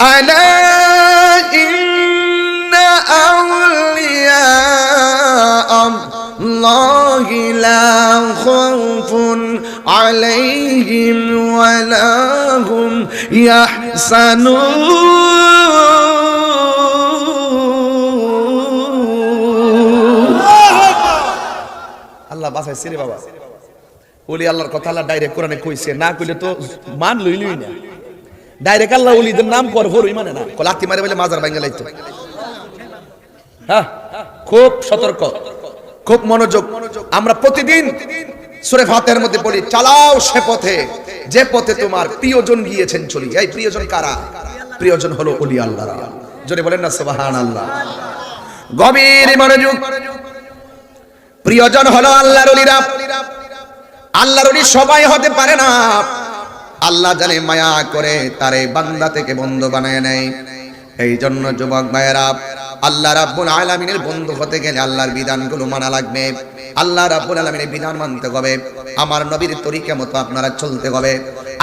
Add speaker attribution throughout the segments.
Speaker 1: ألا إن أولياء الله لا خوف عليهم ولا هم يحزنون আল্লাহ বাসাইছে রে বাবা ওলি আল্লাহর কথা আল্লাহ ডাইরেক্ট কোরআনে কইছে না কইলে তো মান লইলই না ডাইরেক্ট আল্লাহ ওলিদের নাম কর মানে না। মারে বলে মাজার খুব সতর্ক, খুব মনোযোগ। আমরা প্রতিদিন সুরে ফাতের মধ্যে বলি চালাও সে পথে, যে পথে তোমার প্রিয়জন গিয়েছেন চলি। এই প্রিয়জন কারা? প্রিয়জন হলো ওলি আল্লাহ জোরে বলেন না সুবহান আল্লাহ গভীর মনোযোগ। প্রিয়জন হলো আল্লাহর আল্লাহর অলি সবাই হতে পারে না। আল্লাহ জানে মায়া করে, তারে বান্দা থেকে বন্ধু বানায় নেয়। এই জন্য যুবক ভাইয়েরা, আল্লাহ রাব্বুল আলামিনের বন্ধু হতে গেলে আল্লাহর বিধানগুলো মানা লাগবে। আল্লাহ রাব্বুল আলামিনের বিধান মানতে হবে। আমার নবীর তরিকা মতো আপনারা চলতে হবে।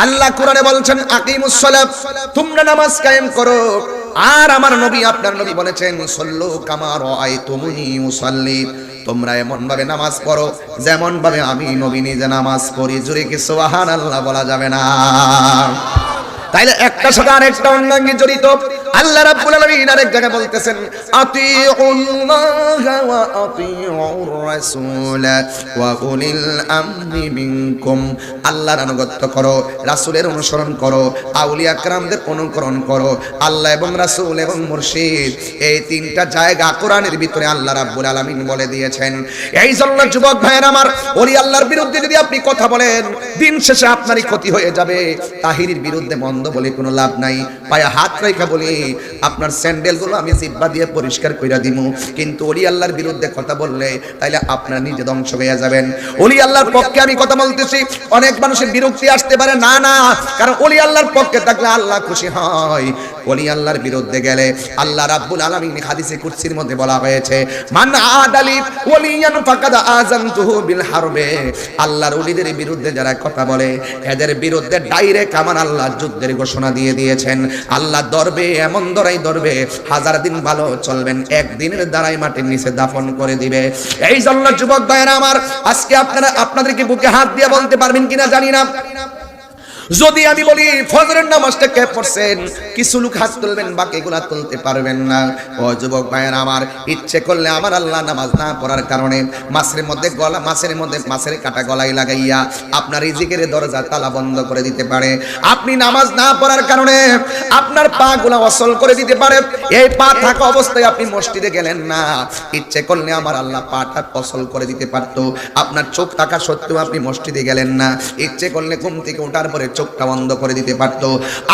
Speaker 1: আল্লাহ কোরআনে বলছেন, আকিমুস সালাত তোমরা নামাজ কায়েম করো। আর আমার নবী, আপনার নবী বলেছেন, সল্লু কামার আইতুমুনি মুসাল্লি তোমরা এমন ভাবে নামাজ পড়ো যেমন ভাবে আমি নবী নিজে নামাজ পড়ি। জুড়ে কি সোহান আল্লাহ বলা যাবে না? তাইলে একটা সাথে আরেকটা অঙ্গাঙ্গি জড়িত। আল্লাহ রাব্বুল আলামিন আরেক জায়গায় বলতেছেন, আতিউল্লাহা ওয়া আতিউর রাসূল ওয়া কুলিল আমরি মিনকুম। আল্লাহর অনুগত করো, রাসূলের অনুসরণ করো, আউলিয়া کرامদের অনুকরণ করো, আল্লাহ এবং রাসূল এবং মুর্শিদ, এই তিনটা জায়গা কোরআনের ভিতরে আল্লাহ রাব্বুল আলামিন বলে দিয়েছেন। এই জন্য যুবক ভাইয়েরা আমার, ওলি আল্লাহর বিরুদ্ধে যদি আপনি কথা বলেন, দিন শেষে আপনারই ক্ষতি হয়ে যাবে। তাহিরির বিরুদ্ধে মন্দ বলে কোনো লাভ নাই। পায়ে হাত রেখা বলি আপনার স্যান্ডেলগুলো আমি জিব্বা দিয়ে পরিষ্কার কইরা দিব কিন্তু অলি আল্লাহর বিরুদ্ধে কথা বললে তাইলে আপনার নিজে ধ্বংস হয়ে যাবেন। অলি আল্লাহর পক্ষে আমি কথা বলতেছি, অনেক মানুষের বিরক্তি আসতে পারে, না না। কারণ অলি আল্লাহর পক্ষে থাকলে আল্লাহ খুশি হয়। ওলি আল্লাহর বিরুদ্ধে গেলে আল্লাহ রাব্বুল আলামিন হাদিসে কুরসির মধ্যে বলা হয়েছে, মান আদালি ওলিয়ান ফাকাদ আযানতুহু বিল হারবে। আল্লাহর ওলিদের বিরুদ্ধে যারা কথা বলে, এদের বিরুদ্ধে ডাইরেক্ট আমার আল্লাহ যুদ্ধের ঘোষণা দিয়ে দিয়েছেন। আল্লাহ দরবে, এমন দরাই দরবে, হাজার দিন ভালো চলবেন, একদিনের দ্বারাই মাটির নিচে দাফন করে দিবে। এই জন্য যুবক ভাইয়েরা আমার, আজকে আপনারা, আপনাদেরকে বুকে হাত দিয়ে বলতে পারবেন কিনা জানি না। যদি আমি বলি, ফজরের নামাজটা কে পড়ছেন? কিছু লোক হাত তুলবেন, বাকিগুলা তুলতে পারবেন না। ও যুবক ভাইয়ের আমার, ইচ্ছে করলে আমার আল্লাহ নামাজ না পড়ার কারণে মাছের মধ্যে গলা মাছের মধ্যে মাছের কাটা গলায় লাগাইয়া আপনার রিজিকের দরজা, তালা বন্ধ করে দিতে পারে। আপনি নামাজ না পড়ার কারণে আপনার পা গুলা অসল করে দিতে পারে। এই পা থাকা অবস্থায় আপনি মসজিদে গেলেন না। ইচ্ছে করলে আমার আল্লাহ পাটা অসল করে দিতে পারতো। আপনার চোখ থাকা সত্ত্বেও আপনি মসজিদে গেলেন না। ইচ্ছে করলে ঘুম থেকে ওঠার পরে চোখটা বন্ধ করে দিতে পারতো।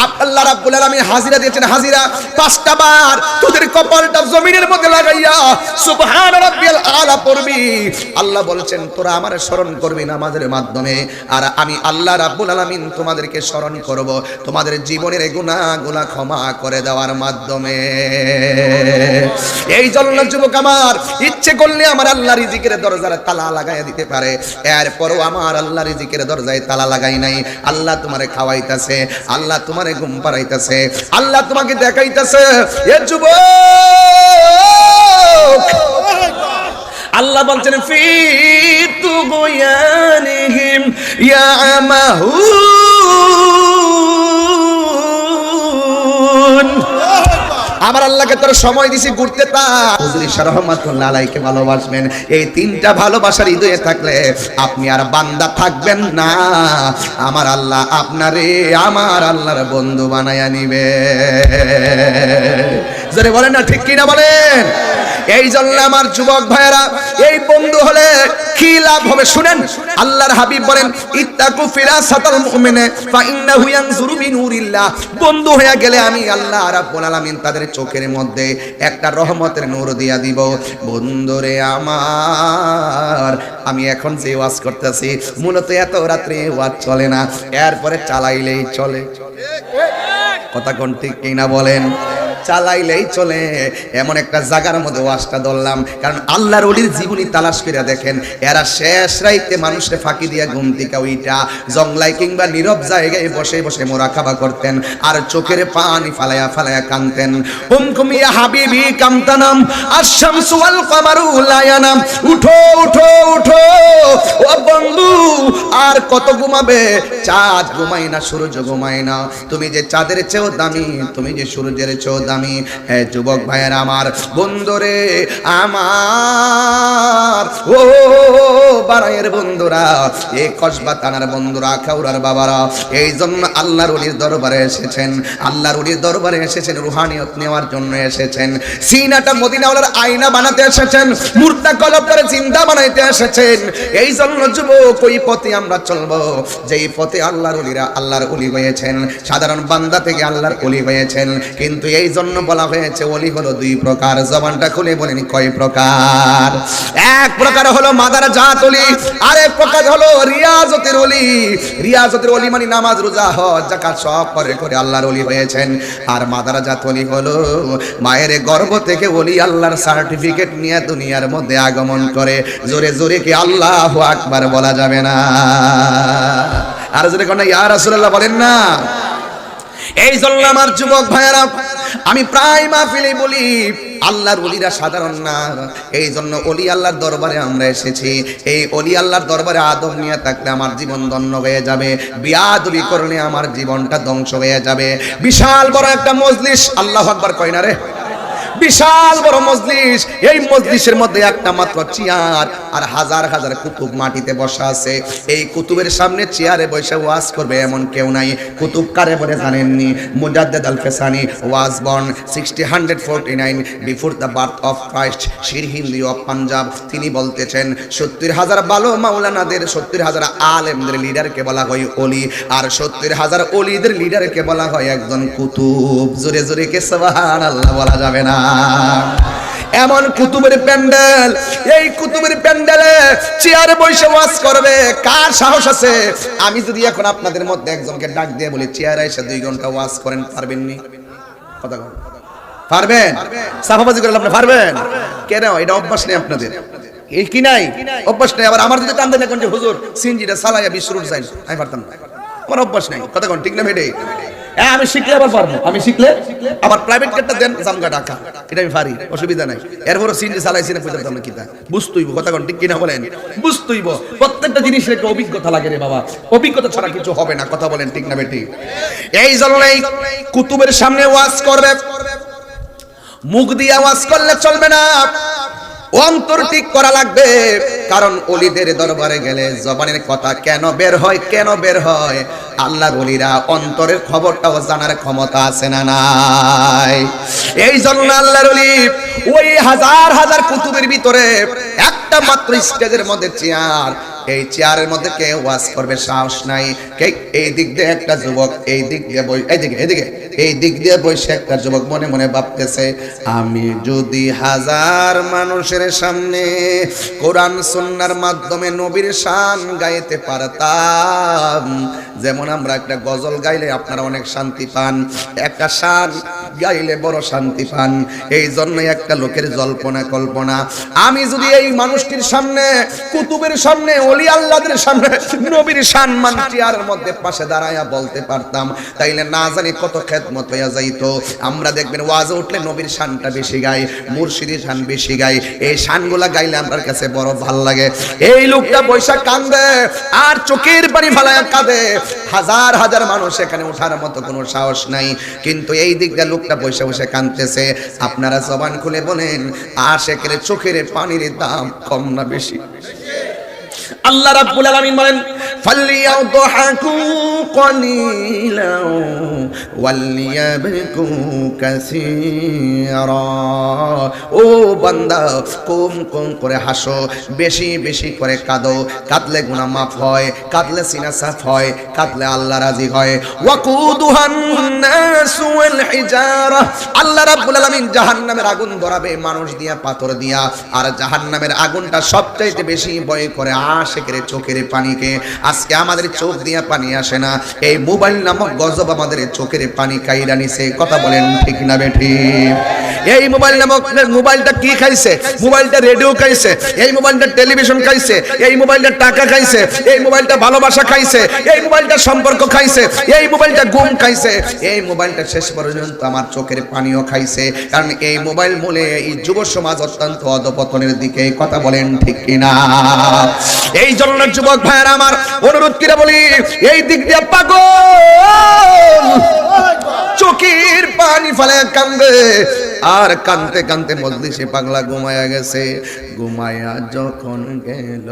Speaker 1: আল্লাহ রাব্বুল আলামিন হাজিরা দিয়েছেন, হাজিরা, পাঁচটা বার তোদের কপালটা জমিনের মধ্যে লাগাইয়া, সুবহান রাব্বিয়াল আলা পড়বি। আল্লাহ বলছেন, তোরা আমার স্মরণ করবি নামাজের মাধ্যমে, আর আমি আল্লাহ রাব্বুল আলামিন তোমাদেরকে স্মরণ করব। তোমাদের জীবনের গুনাহগুলো ক্ষমা করে দেওয়ার মাধ্যমে। এই জন্য যুবক আমার, ইচ্ছে করলে আমার আল্লাহ রিজিকের দরজার তালা লাগাইয়া দিতে পারে। এরপরও আমার আল্লাহ রিজিকের দরজায় তালা লাগাই নাই। আল্লাহ তোমারে খাওয়াইতাছে, আল্লাহ তোমারে ঘুম পাড়াইতাছে, আল্লাহ তোমাকে দেখাইতাছে, এ যুব আল্লাহ বলছেন, ফি তুগয়ানিহিম ইয়ামাহুন আমার আল্লাহকে তোর সময় দিছি ঘুরতে তা। ভালোবাসবেন। এই তিনটা ভালোবাসার হৃদয়ে থাকলে আপনি আর বান্দা থাকবেন না। আমার আল্লাহ আপনারে, আমার আল্লাহর বন্ধু বানায়া নিবে। বলেন না ঠিক কিনা বলেন? এই জন্য আমার যুবক ভাইয়েরা, এই বন্ধু হলে কি লাভ হবে শুনেন? আল্লাহর হাবিব বলেন, ইত্তাকু ফিরাসাতাল মুমিনে ফা ইন্নাহু ইয়ানজুরু মিন নূরিল্লাহ বন্ধু হয়ে গেলে আমি আল্লাহ রাব্বুল আলামিন তাদের চোখের মধ্যে একটা রহমতের নূর দিয়া দিব। বন্ধুরে আমার, আমি এখন যে ওয়াজ করতেছি মূলত এত রাত্রে ওয়াজ চলে না। এরপরে চালাইলেই চলে। কথা কোন ঠিক কিনা বলেন? চালাইলেই চলে। এমন একটা জায়গার মধ্যে ওয়াজটা ধরলাম। কারণ আল্লাহর ওলির জীবনী তালাশ করে দেখেন, এরা শেষ রাইতে মানুষকে ফাঁকি দিয়ে ঘুম ওইটা জংলায় কিংবা নীরব জায়গায় বসে বসে মোরা খাবা করতেন আর চোখের পানি ফালায়া ফালায়া কানতেন হুমকুম ইয়া হাবিবি কামতানাম, আশ-শামসু ওয়াল কামারু লায়ানাম, উঠো উঠো উঠো, ও বন্ধু, আর কত ঘুমাবে? চাঁদ ঘুমাই না, সূর্য ঘুমাই না। তুমি যে চাঁদের চেয়েও দামি, তুমি যে সূর্যের চেয়েও দামি। হে যুবক ভাইয়ের আমার বন্ধুরে, আমার, ও, বারাইয়ের বন্ধুরা এই কসবা থানার বন্ধুরা, খাউরার বাবারা এই জন্য আল্লাহর উলির দরবারে এসেছেন। আল্লাহর উলির দরবারে এসেছেন, রুহানিয়ত নেওয়ার জন্য এসেছেন। সিনাটা মদিনাওয়ালার আয়না বানাতে এসেছেন মূর্তা কলব করে চিন্তা বানাইতে এসেছেন। এই জন্য যুবক, ওই পথে আমরা চলবো। যেই পথে আল্লাহর উলিরা আল্লাহর উলি হয়েছেন, সাধারণ বান্দা থেকে আল্লাহর উলি হয়েছেন। কিন্তু এই জন্য বলা হয়েছে, অলি হলো দুই প্রকার। জবানটা খুলে বলেন, কয় প্রকার? এক প্রকার হলো মাদার জাত অলি, আরেক প্রকার হলো রিয়াজতের অলি। রিয়াজতের অলি মানে নামাজ, রোজা, হজ জাকাত সব করে করে আল্লাহর অলি হয়েছেন। আর মাদার জাত অলি হলো মায়ের গর্ভ থেকে অলি আল্লাহর সার্টিফিকেট নিয়ে দুনিয়ার মধ্যে আগমন করে। জোরে জোরে কি আল্লাহ আকবার বলা যাবে না? আর জোরে কোন ইয়া রাসূলুল্লাহ বলেন না। এই জন্য আমার যুবক ভাইয়েরা, আমি প্রায় মাহফিলে বলি, আল্লাহর অলিরা সাধারণ না। এই জন্য অলি আল্লাহর দরবারে আমরা এসেছি। এই অলি আল্লাহর দরবারে আদব নিয়ে থাকলে আমার জীবন ধন্য হয়ে যাবে। বিয়াদবি করলে আমার জীবনটা ধ্বংস হয়ে যাবে। বিশাল বড় একটা মজলিস, আল্লাহ আকবার কয় না রে? বিশাল বড় মজলিস। এই মজলিসের মধ্যে একটা মাত্র চেয়ার আর হাজার হাজার কুতুব মাটিতে বসা আছে। এই কুতুবের সামনে চেয়ারে বসে ওয়াজ করবে এমন কেউ নাই। কুতুব কারে বলে জানেননি? Mujaddid Alf Sani was born sixty hundred forty nine before the birth of Christ, Sirhindi of Punjab. তিনি বলতেছেন, সত্তর হাজার বালো মাওলানাদের, সত্তর হাজার আলেমদের লিডারকে বলা হয় অলি আর সত্তর হাজার অলিদের লিডারকে বলা হয় একজন কুতুব। জোরে জোরে কে সবাহান আল্লাহ বলা যাবে না। এমন কুতুবের প্যান্ডেল, এই কুতুবের প্যান্ডেলে চেয়ারে বসে ওয়াজ করবে। কার সাহস আছে? আমি যদি এখন আপনাদের মধ্যে একজনকে ডাক দিয়ে বলি, চেয়ারে এসে দুই ঘণ্টা ওয়াজ করেন পারবেননি কথা। পারবেন? সাফাবাজি করলে আপনি পারবেন? কেন? এটা অভ্যাস নেই আপনাদের। এই কি নাই? অভ্যাস নেই। আবার আমার যদি টান এখন যে হুজুর, সিনজিটা সালাইয়া বিশ্ব রুট যাই আমি পারতাম না। আমার অভ্যাস নাই। কথা কোন, ঠিক না, ভেটে? হ্যাঁ আমি শিখলে আবার পারব। আমি শিখলে? আবার প্রাইভেট কারটা দেন, জামগা টাকা এটা আমি পারি, অসুবিধা নাই। এরপর সিনজি চালাইছি না বুঝতে পারতাম না কিতা বুঝতেইব কথা কোন, ঠিক কিনা বলেন? বুঝতেইব প্রত্যেকটা জিনিসের একটা অভিজ্ঞতা লাগে রে বাবা। অভিজ্ঞতা ছাড়া কিছু হবে না, কথা বলেন, ঠিক না বেটি? এই জন্য এই কুতুবের সামনে ওয়াজ করবে। মুখ দিয়ে আওয়াজ করলে চলবে না। অন্তর ঠিক করা লাগবে। কারণ অলিদের দরবারে গেলে জবানের কথা কেন বের হয়, কেন বের হয়? আল্লাহর অলিরা অন্তরের খবরটাও জানার ক্ষমতা আছে না নাই? এই জন্য আল্লাহর অলি ওই হাজার হাজার কুতুবের ভিতরে একটা মাত্র স্টেজের মধ্যে চেয়ার। এই চেয়ারের মধ্যে কে ওয়াজ করবে সাহস নাই। কে এই দিক দিয়ে একটা যুবক, এই দিক দিয়ে বই এইদিকে এইদিকে এই দিক দিয়ে বসে একটা যুবক মনে মনে ভাবতেছে, আমি যদি হাজার মানুষের সামনে কোরআন, সুন্নার মাধ্যমে নবীর শান গাইতে পারতাম, যেমন আমরা একটা গজল গাইলে আপনারা অনেক শান্তি পান, একটা শান গাইলে বড় শান্তি পান এই জন্য একটা লোকের জল্পনা, কল্পনা। আমি যদি এই মানুষটির সামনে, কুতুবের সামনে, অলি আল্লাহদের সামনে, নবীর সম্মান চেয়ারের মধ্যে পাশে দাঁড়ায়া বলতে পারতাম, তাইলে না জানি কত খেদমত হইয়া যাইতো। আমরা দেখবেন ওয়াজে উঠলে নবীর শানটা বেশি গাই মুর্শিদের শান বেশি গাই এই শানগুলা গাইলে আমার কাছে বড় ভালো লাগে। এই লোকটা বৈশাখ কান্দে, আর চোখের পানি ফালায়া কাঁদে। হাজার হাজার মানুষ এখানে ওঠার মতো কোনো সাহস নাই। কিন্তু এই দিক দিয়ে লোকটা বসে বসে কাঁদতেছে। আপনারা জবান খুলে বলেন, আশেকের চোখের পানির দাম কম না বেশি? আল্লাহ রাব্বুল আলামিন বলেন ফালিয়াদহাকু কলিলা ওয়ালিয়াবকু কাসীরা ও বান্দা, কম কম করে হাসো, বেশি বেশি করে কাঁদো। কাঁদলে গুনাহ মাফ হয়, কাঁদলে সিনা সাফ হয়, কাঁদলে আল্লাহ রাজি হয়। ওয়াকুদুহান হিজারা আল্লাহ রাব্বুল আলামিন জাহান্নামের আগুন ধরাবে, মানুষ দিয়া, পাথর দিয়া। আর জাহান্নামের আগুনটা সবচাইতে বেশি ভয় করে আশেকের চোখের পানিকে। আজকে আমাদের চোখ দিয়ে পানি আসে না। এই মোবাইল নামক গজব আমাদের চোখের পানি কাইরা নিছে। কথা বলেন ঠিক না বেঠি? এই মোবাইল নামক মোবাইলটা কি খাইছে? মোবাইলটা রেডিও খাইছে, এই মোবাইলটা টেলিভিশন খাইছে, এই মোবাইলটা টাকা খাইছে, এই মোবাইলটা ভালোবাসা খাইছে, এই মোবাইলটা সম্পর্ক খাইছে, এই মোবাইলটা গুম খাইছে, এই মোবাইলটা শেষ পর্যন্ত আমার চোখের পানিও খাইছে। কারণ এই মোবাইল মূলে এই যুব সমাজ অত্যন্ত অধপতনের দিকে কথা বলেন ঠিক কিনা? এই জন্য যুবক ভাইয়ের আমার অনুরোধ কিরা বলি এই দিক দিয়ে পাগল চোখের পানি ফেলে কান্দে আর কানতে কানতে মজলিসে পাগলা ঘুমায়া গেছে। ঘুমায়া যখন গেল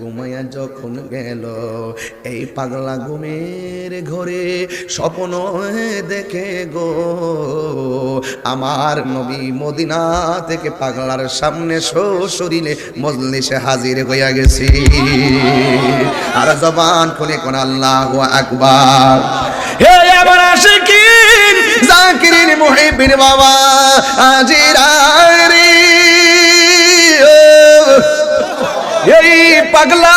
Speaker 1: ঘুমায়া যখন গেল, এই পাগলা ঘুমের ঘরে স্বপ্ন দেখে গো। আমার নবী মদিনা থেকে পাগলার সামনে শরীরে মজলিসে হাজির হইয়া গেছি। আর জবান খুলে কোন আল্লাহ আকবার। হে আমার আশিকিন জাকিরিন মুহিবিন বাবা আজিরারি এই পাগলা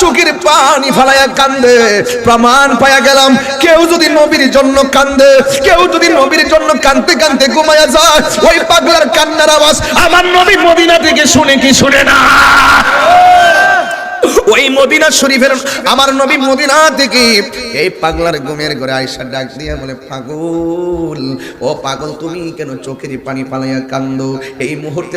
Speaker 1: চোখের পানি ফালাইয়া কান্দে, প্রমাণ পাইয়া গেলাম, কেউ যদি নবীর জন্য কান্দে, কেউ যদি নবীর জন্য কান্দতে কান্দতে ঘুমায়া যায়, ওই পাগলার কান্নার আওয়াজ আমার নবী মদিনা থেকে শুনে কি শুনে না? ওই মদিনা শরীফের আমার নবী মদিনা থেকে এই পাগলার ঘুমের ঘরে আয়সা ডাক দিয়া বলে, পাগল, ও পাগল, তুমি কেন চোখের পানি পালাইয়া কান্দো? এই মুহূর্তে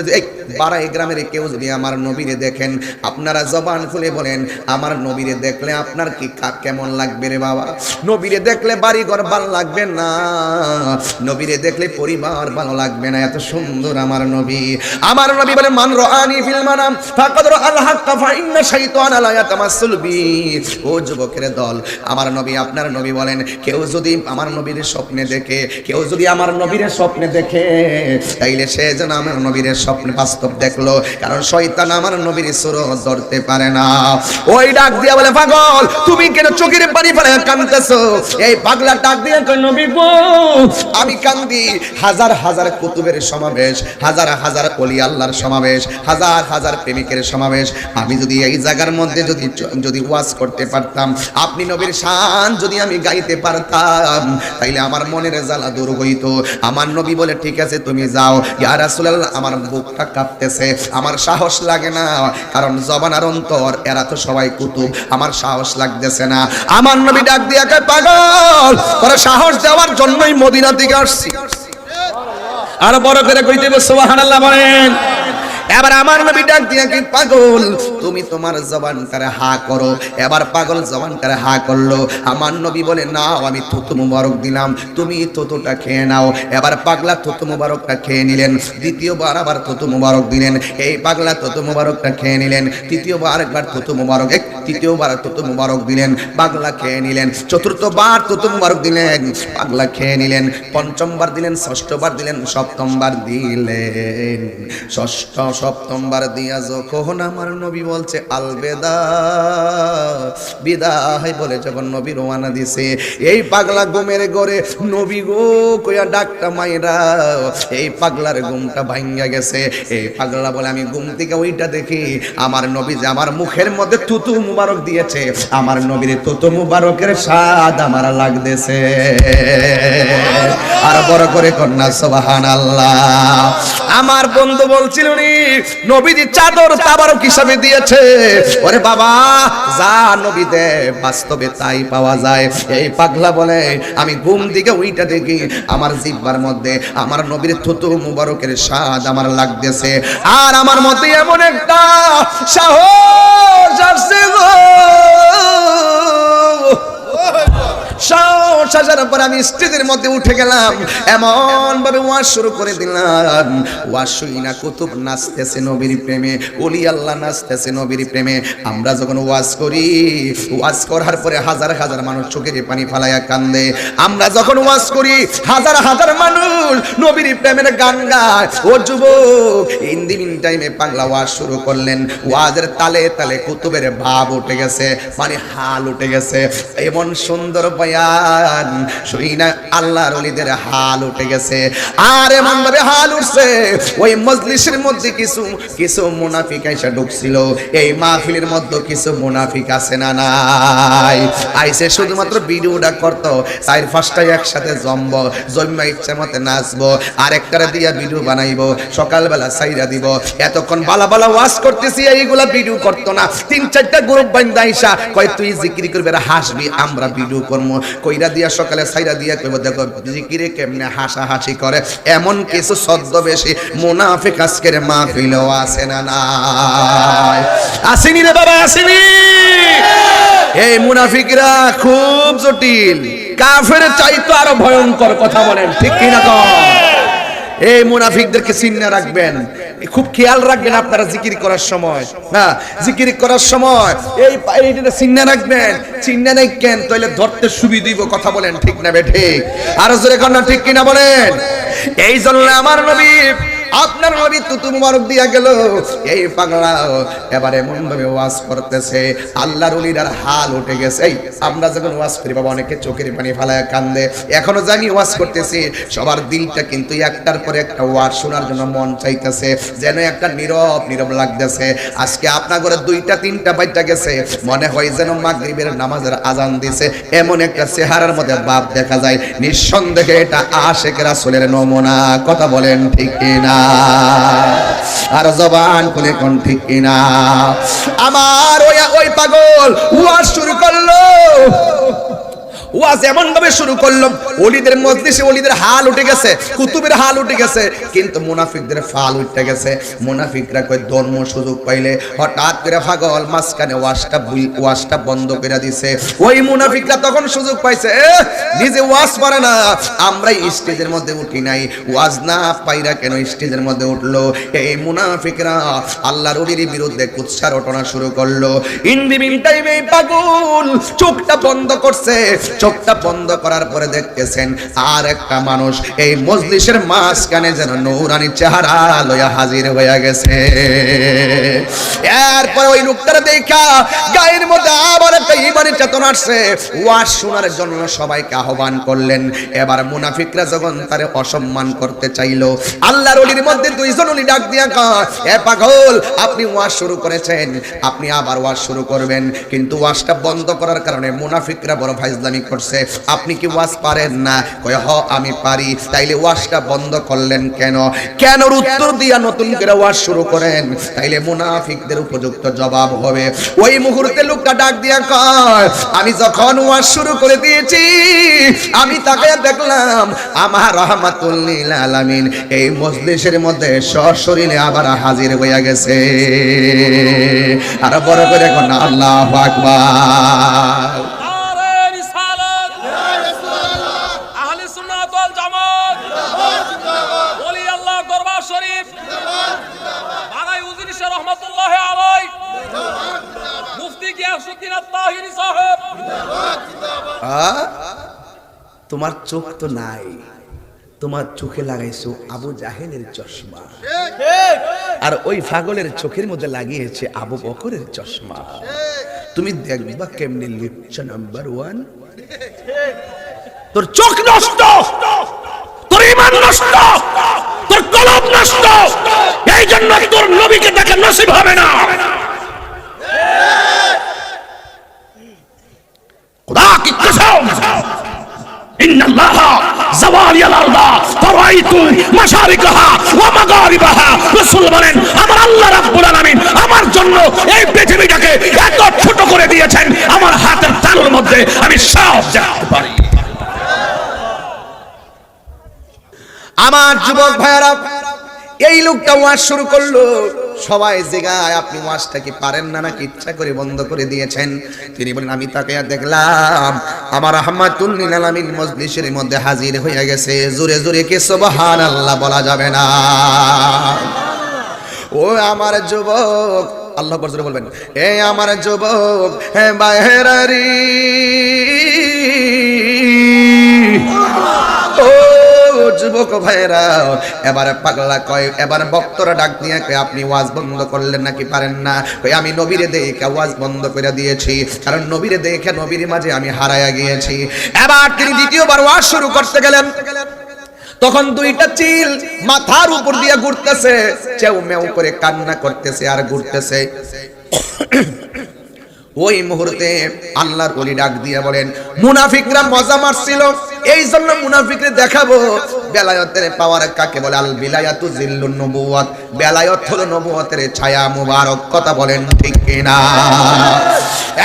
Speaker 1: এই গ্রামের কেউ যদি আমার নবীরে দেখেন, আপনারা জবান খুলে বলেন, আমার নবীরে দেখলে আপনার কি কেমন লাগবে রে বাবা? নবীরে দেখলে বাড়ি ঘর ভালো লাগবে না। নবীরে দেখলে পরিবার ভালো লাগবে না। এত সুন্দর আমার নবী। আমার নবী বলে, মান রানি ফিল মানাম রাআল হাক্কা ইন্না ও যুবকের দল, আমার নবী, আপনার নবী বলেন, কেউ যদি আমার নবীর স্বপ্নে দেখে, কেউ যদি আমার নবীর স্বপ্নে দেখে, তাইলে সে যেন আমার নবীর স্বপ্নে বাস্তব দেখল, কারণ আমার নবীর সুর ধরতে পারে না। ওই ডাক দিয়া বলে, পাগল, তুমি কেন চোখের পানি ফেলে কান্দতেছো এই পাগলা ডাক দিয়া নবী গো, আমি কান্দি। হাজার হাজার কুতুবের সমাবেশ, হাজার হাজার অলি আল্লাহর সমাবেশ, হাজার হাজার প্রেমিকের সমাবেশ। আমি যদি এই জায়গার মধ্যে যদি যদি ওয়াজ করতে পারতাম, আপনি নবীর শান যদি আমি গাইতে পারতাম, তাইলে আমার মনের জ্বালা দূর হইতো। আমার নবী বলে, ঠিক আছে, তুমি যাও। ইয়া রাসূলুল্লাহ, আমার বুকটা কাঁপতেছে। আমার সাহস লাগে না, কারণ জবানার অন্তর, এরা তো সবাই কুতুব। আমার সাহস লাগতেছে না। আমার নবী ডাক দিয়া পাগল, তোরা সাহস দেওয়ার জন্যই মদিনা থেকে আসছি আর বড় করে কইতে সুবহানাল্লাহ, বলেন। এবার আমার নবী ডাক দিয়া কি, পাগল, তুমি তোমার জবানটারে হা করো। এবার পাগল জবানটারে হা করল। আমার নবী বলে নাও আমি থুতু মুবারক দিলাম। তুমি থুতুটা খেয়ে নাও। এবার পাগলা থুতু মুবারকটা খেয়ে নিলেন। দ্বিতীয়বার আবার থুতু মুবারক দিলেন। এই পাগলা থুতু মুবারকটা খেয়ে নিলেন। তৃতীয়বার একবার থুতু মুবারক তৃতীয়বার থুতু মুবারক দিলেন, পাগলা খেয়ে নিলেন চতুর্থবার থুতু মুবারক দিলেন, পাগলা খেয়ে নিলেন পঞ্চমবার দিলেন ষষ্ঠবার দিলেন সপ্তমবার দিলেন। ষষ্ঠ সপ্তমবার দিয়া যখন আমার নবী বলছে, আলবেদা, বিদায় বলে যখন নবী রোয়ানা দিছে, এই পাগলা ঘুমের ঘরে নবী গো কইয়া ডাকটা মাইরা, এই পাগলার ঘুমটা ভাঙ্গা গেছে। এই পাগলা বলে, আমি ঘুম থেকে ওইটা দেখি, আমার নবী যে আমার মুখের মধ্যে তুতু মুবারক দিয়েছে। আমার নবীর তুতু মুবারকের স্বাদ আমার লাগতেছে। আর বড় করে কন্যা সোবাহান আমার বন্ধু বলছিল নবীজি চাদর তাবারক হিসাবে দিয়েছে। ওরে বাবা, যা নবী দে বাস্তবে তাই পাওয়া যায়। এই পাগলা বলে, আমি ঘুম দিকে ওইটা দেখি, আমার জিব্বার মধ্যে, আমার নবীর থুতু মুবারকের স্বাদ আমার লাগতেছে। আর আমার মতে এমন একটা সাহস আসছে গো Oh! সাহস পর আমি মধ্যে উঠে গেলাম। এমন ভাবে শুরু করে দিলাম। না, কুতুব নাচতেছে নবীর প্রেমে আল্লাহ নাচতেছে নবীর প্রেমে। আমরা যখন করি করার পরে হাজার হাজার মানুষ চোখের পানি ফালাইয়া কান্দে। আমরা যখন করি, হাজার হাজার মানুষ নবীর প্রেমের গান গায়। ও যুবক টাইমে পাগলা ওয়াজ শুরু করলেন। ওয়াজের তালে তালে কুতুবের ভাব উঠে গেছে মানে হাল উঠে গেছে। এমন সুন্দর বয়ান। শুই না, আল্লাহর ওলিদের হাল উঠে গেছে। আর এমন ভাবে হাল উঠছে। ওই মজলিসের মধ্যে কিছু কিছু মুনাফিক এসে ঢুকছিল। এই মাহফিলের মধ্যে কিছু মুনাফিক আছে না নাই? আইসে শুধুমাত্র ভিডিওটা করতো। চার পাঁচটাই একসাথে জমব জন্মা ইচ্ছা মতে নাচবো আর একটারে দিয়া ভিডিও বানাইবো, সকালবেলা সাইরা দিব। এতক্ষণ বালা বালা ওয়াজ করতেছি, এইগুলা ভিডিও করতো না। তিন চারটা গ্রুপ বান্দা আইসা কয়, তুই জিকিরি করবে হাসবি, আমরা ভিডিও করব কইরা দিয়া সকালে সাইরা দিয়া কইব, দেখো জিকিরে কেমনে হাসা হাসি করে? এমন কিছু সদ্য বেশি মুনাফিক আজকের মাহফিলও আছে না নাই? আসেনি রে বাবা, আসেনি! এই মুনাফিকরা খুব জটিল। কাফের চাইতো আরও ভয়ঙ্কর কথা বলেন, ঠিক কিনা কম এই মুনাফিকদেরকে চিন্না রাখবেন খুব খেয়াল রাখবেন আপনারা জিকির করার সময়। হ্যাঁ জিকির করার সময় এই এইটা চিন্না রাখবেন চিন্না রাখবেন তাহলে ধরতে সুবিধা দিব কথা বলেন ঠিক না বে ঠিক। আর জোরে কন্যা ঠিক কিনা বলেন? এই জন্য আমার নবী আপনার নবী তুতু মুবারক দিয়া গেল। এই পাগলা এবারে এমন ভাবে ওয়াজ করতেছে। আল্লাহর ওলিরার হাল উঠে গেছে। আমরা যখন ওয়াজ করি, বাবা অনেকে চোখের পানি ফালায় কান্দে। এখনও জানি ওয়াজ করতেছি। সবার দিলটা কিন্তু একটার পরে একটা ওয়াজ শোনার জন্য মন চাইতেছে। যেন একটা নীরব নীরব লাগতেছে। আজকে আপনার ঘরে দুইটা, তিনটা বাইটা গেছে। মনে হয় যেন মাগরিবের নামাজের আজান দিছে। এমন একটা চেহারার মধ্যে বাপ দেখা যায়। নিঃসন্দেহে এটা আশেখ রাসূলের নমুনা। কথা বলেন ঠিক কিনা? আর জবান খুলে কোন ঠিক কিনা? আমার ওই ওই পাগল ওয়া শুরু করল। ওয়াজ এমন ভাবে শুরু করল, ওলিদের মজলিসে ওলিদের হাল উঠে গেছে, কুতুবের হাল উঠে গেছে, কিন্তু মুনাফিকদের ফাল উঠে গেছে। মুনাফিকরা কই, ধর্ম সুযোগ পাইলে হঠাৎ করে পাগল মাঝখানে ওয়াজটা ওয়াজটা বন্ধ করে দিছে। ওই মুনাফিকরা তখন সুযোগ পাইছে নিজে ওয়াজ পারে না আমরা স্টেজের মধ্যে উঠি নাই। ওয়াজ না পাইরা কেন স্টেজের মধ্যে উঠল? এই মুনাফিকরা আল্লাহর ওলির বিরুদ্ধে কুৎসা রটনা শুরু করল। মিন টাইমে পাগল চোখটা বন্ধ করছে চোখটা বন্ধ করার পরে দেখতেছেন আর একটা মানুষ এই মজলিসের মাঝখানে যেন নৌরানি চেহারা লইয়া হাজির হয়ে গেছে। এরপর ওই লোকটার দেখা গায়ের মধ্যে আবার একটা ইমানের চেতনা আসছে। ওয়াজ শোনার জন্য সবাইকে আহ্বান করলেন। এবার মুনাফিকরা যখন তারে অসম্মান করতে চাইলো, আল্লাহর ওলির মধ্যে দুইজন ওলি ডাক দিয়া কয়, এ পাগল, আপনি ওয়াজ শুরু করেছেন, আপনি আবার ওয়াজ শুরু করবেন। কিন্তু ওয়াজটা বন্ধ করার কারণে মুনাফিকরা বড় ফাইজলামি করছে। আপনি কি ওয়াজ পারেন না? কয়, হ, আমি পারি। তাইলে ওয়াজটা বন্ধ করলেন কেন? কেন উত্তর দিয়া নতুন করে ওয়াজ শুরু করেন। তাইলে মুনাফিকদের উপযুক্ত জবাব হবে। ওই মুহূর্তে লোকটা ডাক দিয়া কয়, আমি যখন ওয়াজ শুরু করে দিয়েছি, আমি তাকে দেখলাম, আমার রহমাতুল্লিল আলামিন এই মজলিসের মধ্যে সশরীরে আবার হাজির হইয়া গেছে। আর বড় করে এখন আল্লাহ আকবার।
Speaker 2: জামাত ওলি আল্লাহ দরবার শরীফ। বাগাই উজির শাহ রহমাতুল্লাহ আলাই মুফতি গিয়াসউদ্দিন আত-তাহিরি সাহেব।
Speaker 1: তোমার চোখ তো নাই। তোমার চোখে লাগাইছো আবু জাহেলের চশমা। আর ওই পাগলের চোখের মধ্যে লাগিয়েছে আবু বকরের চশমা। তুমি দেখবা কেমনি লিপচা নাম্বার ওয়ান তোর চোখ নষ্ট! তোর ইমান নষ্ট তোর কলব নষ্ট এই জন্য তোর নবীকে দেখা নসিব হবে না খুদা কি কসম إن الله زوال الأرض فرأيت مشارقها ومغاربها রসুল বলেন আমার আল্লাহ রাব্বুল আলামিন আমার জন্য এই পৃথিবীটাকে এত ছোট করে দিয়েছেন আমার হাতের তালুর মধ্যে আমি সব দেখতে পারি আমার যুবক ভাইয়েরা, এই লোকটা ওয়াজ শুরু করল। সবাই জেগায়, আপনি ওয়াজটা কি পারেন না নাকি? ইচ্ছা করে বন্ধ করে দিয়েছেন। তিনি বলেন আমি তাকে দেখলাম। আমার আহমাদুল্লিল আলামিন মজলিসের মধ্যে হাজির হয়ে গেছে। জোরে জোরে কে সুবহানাল্লাহ বলা যাবে না? ও আমার যুবক, আল্লাহ করে বলবেন, এ আমার যুবক, হে বাইরারি ও যুবক ভাইরা এবার পাগলা কয়, এবার বক্তরা ডাক দিয়ে কয়, আপনি ওয়াজ বন্ধ করলেন নাকি পারেন না? কই আমি নবীরে দেখে ওয়াজ বন্ধ করে দিয়েছি, কারণ নবীরে দেখে নবীর মাঝে আমি হারায়া গিয়েছি। এবার তিনি দ্বিতীয়বার ওয়াজ শুরু করতে গেলেন। তখন দুইটা চিল মাথার উপর দিয়ে ঘুরতেছে চেউ মেউ করে কান্না করতেছে আর ঘুরতেছে। ওই মুহূর্তে আল্লাহর কলি ডাক দিয়ে বলেন, মুনাফিকরা মজা মারছিল এই জন্য মুনাফিকরে দেখাবো। বেলায়তের পাওয়ার কাকে বলে? আল বিলায়াতু জিল্লুন নবুয়াত বেলায়ত হলো নবুয়াতের ছায়া মুবারক। কথা বলেন ঠিক কিনা?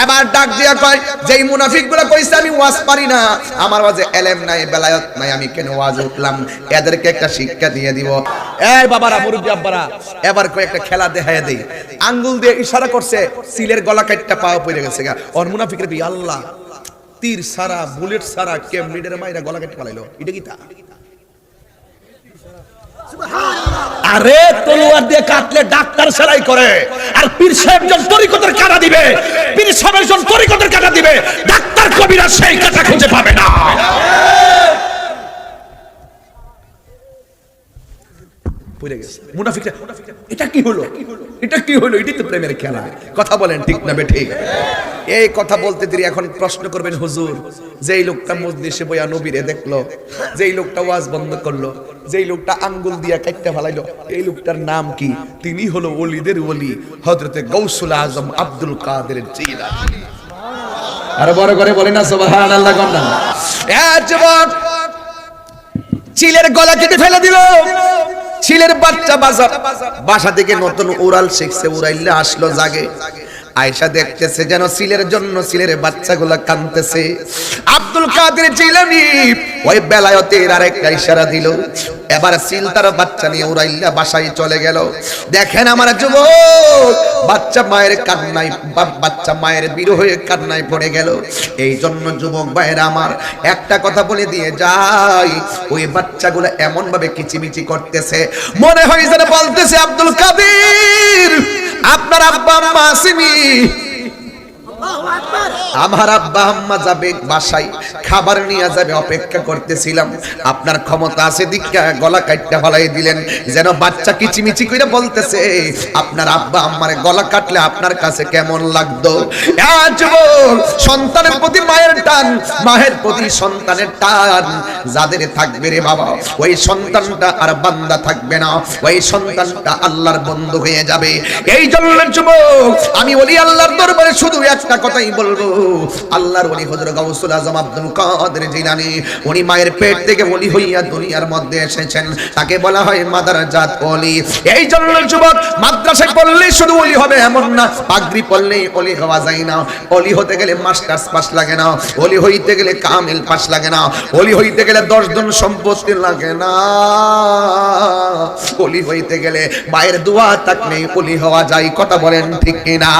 Speaker 1: এবার ডাক দিয়া কয়, যেই মুনাফিকগুলো কইছে আমি ওয়াজ পারি না, আমার ওয়াজে এলেম নাই, বেলায়ত নাই, আমি কেন ওয়াজ উঠলাম? এদেরকে একটা শিক্ষা দিয়ে দিব। এই বাবারা, মুরব্বী আব্বারা, এবার কয় একটা খেলা দেখায় দেই। আঙ্গুল দিয়ে ইশারা করছে, সিলের গলা কাটটা পাওয়া পড়ে গেছে গা। অন মুনাফিকের বি, আল্লাহ, তীর সারা, বুলেট সারা কেমনিডের মাইরা গলা কেটে পালাইলো, এটা কি তা?
Speaker 3: আরে তলোয়ার দিয়ে কাটলে ডাক্তার সেলাই করে। আর পীর সাহেব জন তরিকতের কাটা দিবে, পীর সাহেব জন তরিকতের কাটা দিবে, ডাক্তার কবিরা সেই কাটা খুঁজে পাবে না।
Speaker 1: এটা কি হলো? এটা কি হলো? এটাই তো প্রেমের খেলা। কথা বলেন ঠিক না ঠিক? এই কথা বলতে এখন প্রশ্ন করবেন হুজুর। যেই লোকটা দেখল, যেই লোকটা ওয়াজ বন্ধ করল যেই লোকটা আঙ্গুল দিয়া কাটতে ফেলাইলো, এই লোকটার নাম কি? তিনি হলো ওলিদের ওলি, হযরতে গৌসুল আজম আব্দুল কাদের জিলানী। আর বড় করে বলেন না, সুবহানাল্লাহ গন্ডা এ যুবক চিলের গলা কেটে ফেলে দিল। চিলের বাচ্চা বাসা বাসা থেকে নতুন উড়াল শিখছে, উড়াইলে আসলো জাগে। আয়সা দেখতেছে যেন সিলের জন্য সিলের বাচ্চাগুলো কানতেছে আব্দুল কাদের জিলানি ওই বেলায়তের আরেকটা ইশারা দিল এবার চিন্তার বাচ্চা নিয়ে উড়াইল্লা বাসায় চলে গেল। দেখেন আমার যুবক, বাচ্চা মায়ের কান্নায় বাচ্চা মায়ের বিরহ কান্নায় পড়ে গেল। এই জন্য যুবক ভাইয়েরা আমার একটা কথা বলে দিয়ে যাই। ওই বাচ্চাগুলো এমন ভাবে কিচিমিচি করতেছে। মনে হয় যেন বলতেছে আব্দুল কাদের, আপনার আব্বা আম্মা আমার আব্বা আম্মা যাবে বাসায়, খাবার নিয়ে যাবে, অপেক্ষা করতেছিলাম। আপনার ক্ষমতা আছে দিকটা গলা কাটতে ফলাই দিলেন। যেন বাচ্চা কিচিমিচি করে বলতেছে, আপনার আব্বা আম্মার গলা কাটলে আপনার কাছে কেমন লাগতো? সন্তানের প্রতি মায়ের টান মায়ের প্রতি সন্তানের টান যাদের থাকবে রে বাবা, ওই সন্তানটা আর বান্দা থাকবে না, ওই সন্তানটা আল্লাহর বন্ধু হয়ে যাবে। এই জন্য যুবক, আমি বলি আল্লাহর দরবারে শুধু একটা কথাই বলব। আল্লাহর ওলি হযরত গাউসুল আজম আব্দুল কাদের জিলানী, উনি মায়ের পেট থেকে ওলি হইয়া দুনিয়ার মধ্যে এসেছেন। তাকে বলা হয় মাদার জাত ওলি। এই জন্য যুবক, মাদ্রাসায় পড়লেই শুধু ওলি হবে এমন না, পাগড়ি পড়লেই ওলি হওয়া যায় না। ওলি হতে গেলে মাস্টার্স পাস লাগে না। ওলি হইতে গেলে কামিল পাশ লাগে না। হোলি হইতে গেলে দশজন সম্পত্তি লাগে না। হোলি হইতে গেলে মায়ের দোয়া নেই হোলি হওয়া যায়, কথা বলেন ঠিক কিনা?